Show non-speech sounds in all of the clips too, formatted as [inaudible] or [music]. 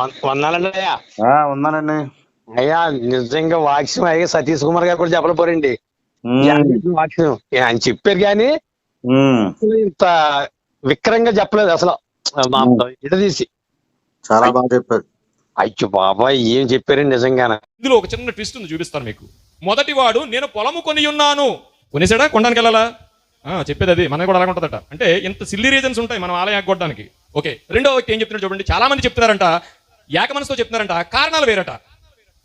ఉన్నానండి. అయ్యా నిజంగా వాక్యం అయ్యా సతీష్ కుమార్ గారు కూడా చెప్పలేపోరండి వాక్యం ఆయన చెప్పారు కానీ ఇంత విక్రంగా చెప్పలేదు అసలు. మా ఇడదీసి చాలా బాగా చెప్పారు. అయ్యో బాబాయ్ ఏం చెప్పారండి నిజంగానే. ఇందులో ఒక చిన్న ట్విస్ట్ ఉంది చూపిస్తాను మీకు. మొదటి వాడు నేను పొలము కొని ఉన్నాను. కొనేసాడా? కొనడానికి వెళ్ళాలా? ఆ, చెప్పేది అది. మనకి కూడా అలాగ ఉంటుందట. అంటే ఇంత సిల్లీ రీజన్స్ ఉంటాయి మనం ఆలయానికి కొట్టడానికి ఓకే రెండో వ్యక్తి ఏం చెప్తున్నాడు చూడండి. చాలా మంది చెప్తున్నారంట ఏక మనసుతో చెప్తున్నారంట కారణాలు వేరట.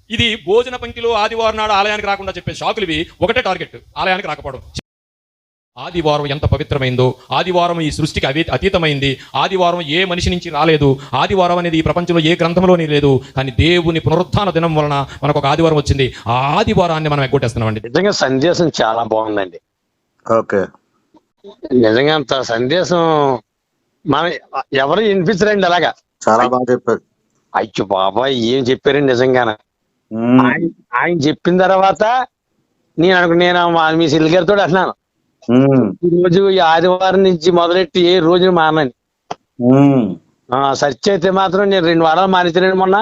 ఇది భోజన పంక్తిలో ఆదివారం నాడు ఆలయానికి రాకుండా చెప్పే షాకులు ఇవి ఒకటే టార్గెట్ ఆలయానికి రాకపోవడం. ఆదివారం ఎంత పవిత్రమైందో ఆదివారం ఈ సృష్టికి అవి అతీతమైంది ఆదివారం ఏ మనిషి నుంచి రాలేదు ఆదివారం అనేది ఈ ప్రపంచంలో ఏ గ్రంథంలోని లేదు కానీ దేవుని పునరుత్థాన దినం వలన మనకు ఒక ఆదివారం వచ్చింది. ఆ ఆదివారాన్ని మనం ఎగ్గొట్టేస్తున్నామండి. నిజంగా సందేశం చాలా బాగుందండి. ఓకే. నిజంగా అంత సందేశం మన ఎవరు వినిపించరండి అలాగా? చాలా బాగా చెప్పారు. అయ్యో బాబాయ్ ఏం చెప్పారండి నిజంగానే? ఉమ్, ఆయన ఆయన చెప్పిన తర్వాత నేను అనుకు నేను మా- సిల్ గారితో అంటున్నాను. ఉమ్, ఈ రోజు ఈ ఆదివారం నుంచి మొదలెట్టి ఏ రోజు మానని సర్చ్ అయితే మాత్రం నేను రెండు వారాలు మానేసాను మొన్న.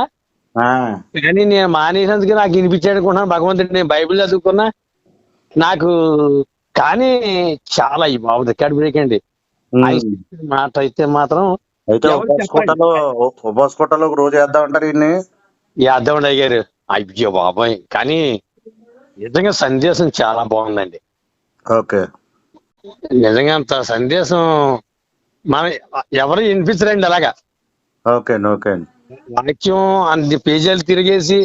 కానీ నేను మానేసినందుకు నాకు వినిపించాడు అనుకుంటున్నాను. భగవంతుడు నేను బైబిల్ చదువుకున్నా. నాకు కానీ చాలా ఈ బాబు రికార్డ్ బ్రేక్ అండి మాట అయితే మాత్రం అయితే ఎవరు ఉపవాస కోటలో ఉపవాస కోటలో ఒక రోజు వేద్దాం అంటారు ఈయన్ని యాదవ్ అయ్యారు అయ్యో బాబాయ్. కానీ నిజంగా సందేశం చాలా బాగుందండి. ఓకే. నిజంగా అంత సందేశం మన ఎవరు వినిపించరండి అలాగా? ఓకే అండి ఓకే అండి. వాక్యం అన్ని పేజీలు తిరిగేసి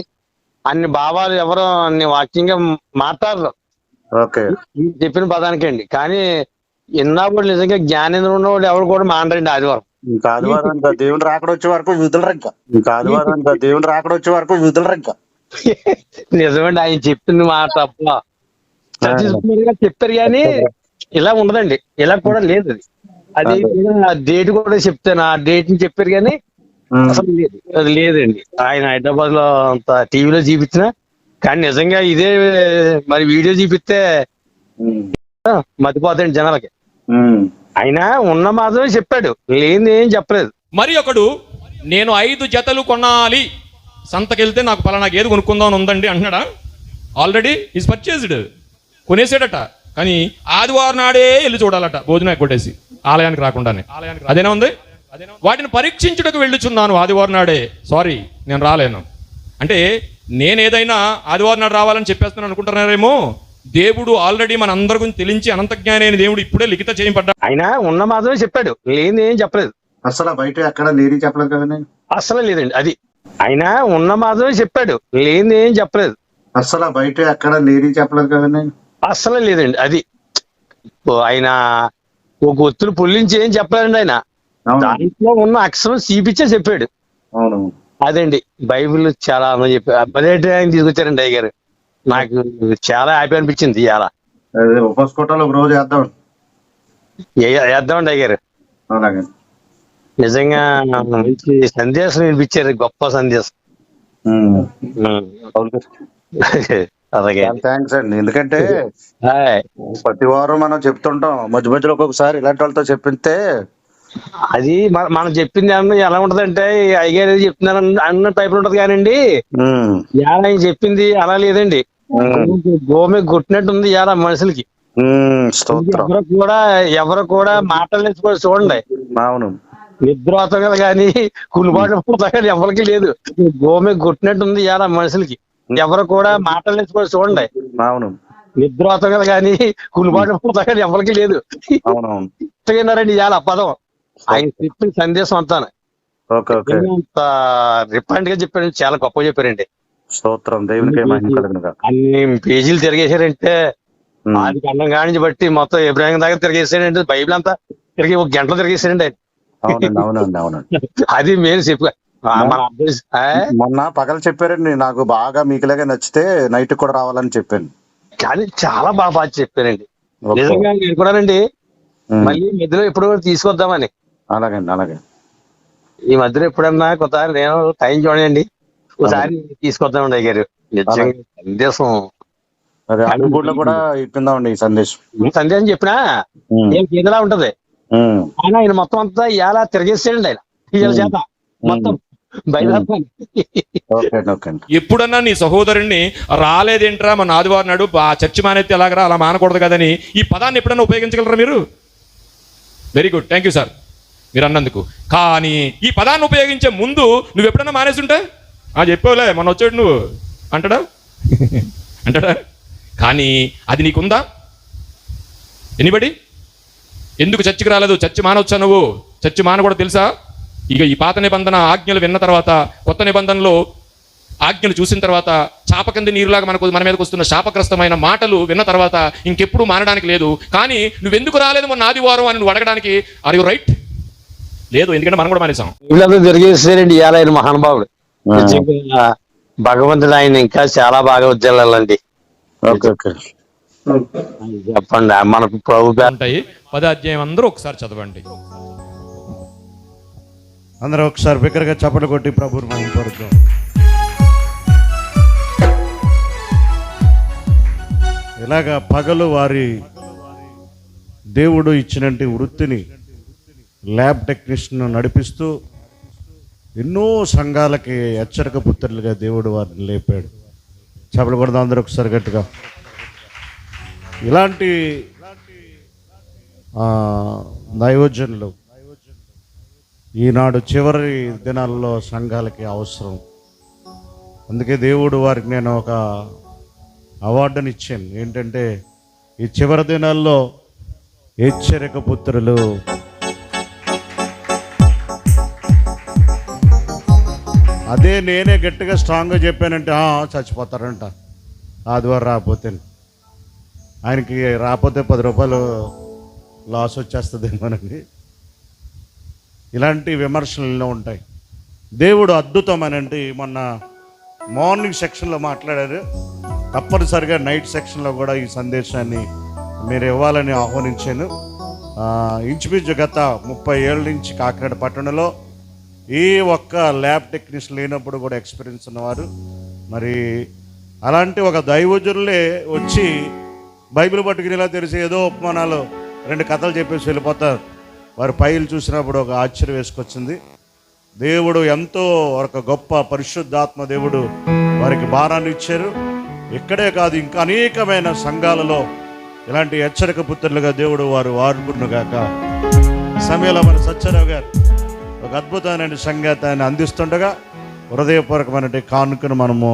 అన్ని భావాలు ఎవరు అన్ని వాక్యంగా మాట్లాడరు. ఓకే. చెప్పిన పదానికి అండి కానీ ఇన్నాళ్ళు నిజంగా జ్ఞానేంద్రం ఉన్నవాడు ఎవరు కూడా మానరండి ఆదివారం. ఇంకా ఆదివారం ఇంకా దేవుని రాకడ వచ్చే వరకు విధులరు ఇంకా. ఇంకా ఆదివారం ఇంకా దేవుని రాకడ వచ్చే వరకు విధులరు ఇంకా. నిజమండి ఆయన చెప్పింది మాట తప్ప. చెప్పారు కానీ ఇలా ఉండదండి. ఇలా కూడా లేదు అది. అది డేట్ కూడా చెప్తాను. ఆ డేట్ని చెప్పారు కానీ అసలు లేదు. అది లేదండి. ఆయన హైదరాబాద్లో అంత టీవీలో చూపించిన కానీ నిజంగా ఇదే మరి వీడియో చూపిస్తే మతిపోతాయండి జనాలకి. ఆయన ఉన్న మాత్రమే చెప్పాడు. లేని ఏం చెప్పలేదు. మరి ఒకడు నేను ఐదు జతలు కొనాలి. సంతకెళ్తే నాకు పలానా గేదె కొనుక్కుందామని ఉందండి అంటున్నాడా? ఆల్రెడీ ఈజ్ పర్చేజ్డ్ కొనేసాడట. కానీ ఆదివారం నాడే వెళ్ళి చూడాలట భోజనం కొట్టేసి ఆలయానికి రాకుండానే. ఆలయానికి అదేనా ఉంది? వాటిని పరీక్షించుటకు వెళ్ళుచున్నాను ఆదివారం నాడే. సారీ నేను రాలేను. అంటే నేను ఏదైనా ఆదివారం నాడు రావాలని చెప్పేస్తున్నాను అనుకుంటున్నారేమో. దేవుడు ఆల్రెడీ మన అందరి గురించి తెలించి అనంత జ్ఞాని అయిన దేవుడు ఇప్పుడే లిఖిత చేయబడ్డా ఆయన ఉన్న మాత్రమే చెప్పాడు. లేని ఏం చెప్పలేదు. అసలు బయట ఎక్కడ లేని చెప్పలేదు కదండి అసలు లేదండి అది. ఆయన ఉన్న మాత్రమే చెప్పాడు. లేని ఏం చెప్పలేదు. అసలు బయట ఎక్కడ లేని చెప్పలేదు కదండి అసలు లేదండి అది. ఓ ఆయన ఒక ఒత్తులు పుల్లించి ఏం చెప్పలేదండి ఆయన. దాంట్లో ఉన్న అక్షరం చూపించే చెప్పాడు. అవును. అదండి బైబిల్ చాలా అని చెప్పి అదేంటి ఆయన తీసుకొచ్చారండి అయ్య గారు నాకు చాలా హ్యాపీ అనిపించింది ఇవాళ. అదే ఉపవాస కోటలో ఒక రోజు వేద్దాం. వేద్దామండి అయ్య గారు అలాగే నిజంగా మంచి సందేశం వినిపించారు గొప్ప సందేశం. అలాగే. థ్యాంక్స్ అండి. ఎందుకంటే. ప్రతి వారం మనం చెప్తుంటాం మధ్య మధ్యలో ఒక్కొక్కసారి ఇలాంటి వాళ్ళతో చెప్పితే అది మన- చెప్పింది అన్న ఎలా ఉంటదంటే అయ్యగారు ఏదో చెప్తున్నారు అన్న- టైప్ ఉంటది కానండి. ఆయన చెప్పింది అలా లేదండి. కొట్టినట్టు ఉంది ఇవాళ మనుషులకి. ఎవరు కూడా ఎవరు కూడా మాటలు కూడా చూడండి. అవును. నిద్రోతగలు కానీ కులిబాటు కానీ ఎవరికి లేదు. గోమె కొట్టినట్టు ఉంది ఇవాళ మనుషులకి ఎవరు కూడా మాటలు కూడా చూడండి. అవును. నిద్రోతగలు కానీ కులిబాటు కానీ ఎవరికి లేదు. ఇవాళ ఆ పదం ఆయన చెప్పిన సందేశం అంతా రిఫండ్గా చెప్పారండి చాలా గొప్పగా చెప్పారండి. స్తోత్రం. దేవునికి మహిమ కలుగును గాక. అన్ని పేజీలు తిరిగేశారంటే ఆది గండం కానించి బట్టి మొత్తం ఇబ్రాహిం దాకా తిరిగేసాడంటే బైబిల్ అంతా తిరిగి ఒక గంటలో తిరిగేసాడండి ఆయన. అవునండి అవునండి అవునండి. అది మేము చెప్పు? మొన్న పగలు చెప్పారండి నాకు బాగా మీకులాగే నచ్చితే నైట్ కూడా రావాలని చెప్పాను. కానీ చాలా బాగా బాగా చెప్పారండి. ఓకే. నిజంగా ఉమ్, మళ్ళీ మధ్యలో ఎప్పుడు కూడా తీసుకొద్దామని. అలాగండి అలాగే ఈ మధ్యలో ఎప్పుడన్నా కొత్త నేను టైం చూడండి. ఒకసారి తీసుకొద్దామండి అయ్యారు నిజంగా సందేశం. అదే కూడా ఇప్పిందామండి ఈ సందేశం. ఈ సందేశం చెప్పినా ఏం ఏదలా ఉంటది? ఆయన ఆయన మొత్తం అంతా ఇలా తిరిగేసాడండి ఆయన. వీళ్ళ చేత మొత్తం ఎప్పుడన్నా నీ సహోదరుణ్ణి రాలేదేంట్రా మన ఆదివారం నాడు? ఆ చర్చి మానేస్తే ఎలాగరా? అలా మానకూడదు కదని ఈ పదాన్ని ఎప్పుడన్నా ఉపయోగించగలరా మీరు? Very good thank you sir మీరు అన్నందుకు. కానీ ఈ పదాన్ని ఉపయోగించే ముందు నువ్వు ఎప్పుడన్నా మానేసుంటే ఆ చెప్పావులే మొన్న వచ్చాడు నువ్వు. అంటాడా? [laughs] అంటాడా? కానీ అది నీకుందా? ఎనిబడి? ఎందుకు చర్చికి రాలేదు? చర్చి మానవచ్చా నువ్వు? చర్చి మానకూడదు తెలుసా? ఇక ఈ పాత నిబంధన ఆజ్ఞలు విన్న తర్వాత కొత్త నిబంధనలో ఆజ్ఞలు చూసిన తర్వాత చాప కింద నీరులాగా మనకు మన మీదకి వస్తున్న శాపగ్రస్తమైన మాటలు విన్న తర్వాత ఇంకెప్పుడు మానడానికి లేదు. కానీ నువ్వెందుకు రాలేదు మొన్న ఆదివారం అని నువ్వు అడగడానికి? ఆర్ యు రైట్ లేదు ఎందుకంటే మనం కూడా మానేసాం జరిగేసారండి ఆయన మహానుభావుడు. నిజంగా భగవంతుడు ఆయన ఇంకా చాలా బాగా ఓకే చెప్పండి మనకు ప్రభు పేరు ఉంటాయి. పద అధ్యాయం అందరూ ఒకసారి చదవండి. అందరూ ఒకసారి బిగ్గరగా చప్పట్లు కొట్టి ప్రభుని మనం పడుతాం ఇలాగ పగలు వారి దేవుడు ఇచ్చినట్టు వృత్తిని ల్యాబ్ టెక్నీషియన్ నడిపిస్తూ ఎన్నో సంఘాలకి హెచ్చరిక పుత్రులుగా దేవుడు వారిని లేపాడు. చప్పలు కొడదాం అందరూ ఒకసారి గట్టిగా. ఇలాంటి ఆ, దైవజనులు ఈనాడు చివరి దినాల్లో సంఘాలకి అవసరం. అందుకే దేవుడు వారికి నేను ఒక అవార్డుని ఇచ్చాను. ఏంటంటే ఈ చివరి దినాల్లో హెచ్చరిక పుత్రులు అదే నేనే గట్టిగా స్ట్రాంగ్గా చెప్పానంటే చచ్చిపోతారంట. ఆదివారం రాకపోతే. ఆయనకి రాకపోతే పది రూపాయలు లాస్ వచ్చేస్తుందేమోనని ఇలాంటి విమర్శలు ఎన్నో ఉంటాయి. దేవుడు అద్భుతమనంటే మొన్న మార్నింగ్ సెక్షన్లో మాట్లాడారు. తప్పనిసరిగా నైట్ సెక్షన్లో కూడా ఈ సందేశాన్ని మీరు ఇవ్వాలని ఆహ్వానించాను. ఇంచుమించు గత ముప్పై ఏళ్ళ నుంచి కాకినాడ పట్టణంలో ఏ ఒక్క ల్యాబ్ టెక్నీషియన్ లేనప్పుడు కూడా ఎక్స్పీరియన్స్ ఉన్నవారు మరి అలాంటి ఒక దైవజనులే వచ్చి బైబిల్ పట్టుకుని ఇలా తెలిసి ఏదో ఉపమానాలు రెండు కథలు చెప్పేసి వెళ్ళిపోతారు. వారి పైలు చూసినప్పుడు ఒక ఆశ్చర్యం వేసుకొచ్చింది. దేవుడు ఎంతో ఒక గొప్ప పరిశుద్ధాత్మ దేవుడు వారికి భారాన్ని ఇచ్చారు. ఇక్కడే కాదు ఇంకా అనేకమైన సంఘాలలో ఇలాంటి హెచ్చరిక పుత్రులుగా దేవుడు వారు వాడుకున్నగాక సమయంలో మన సత్యరావు గారు ఒక అద్భుతమైన సంగీతాన్ని అందిస్తుండగా హృదయపూర్వకమైన కానుకను మనము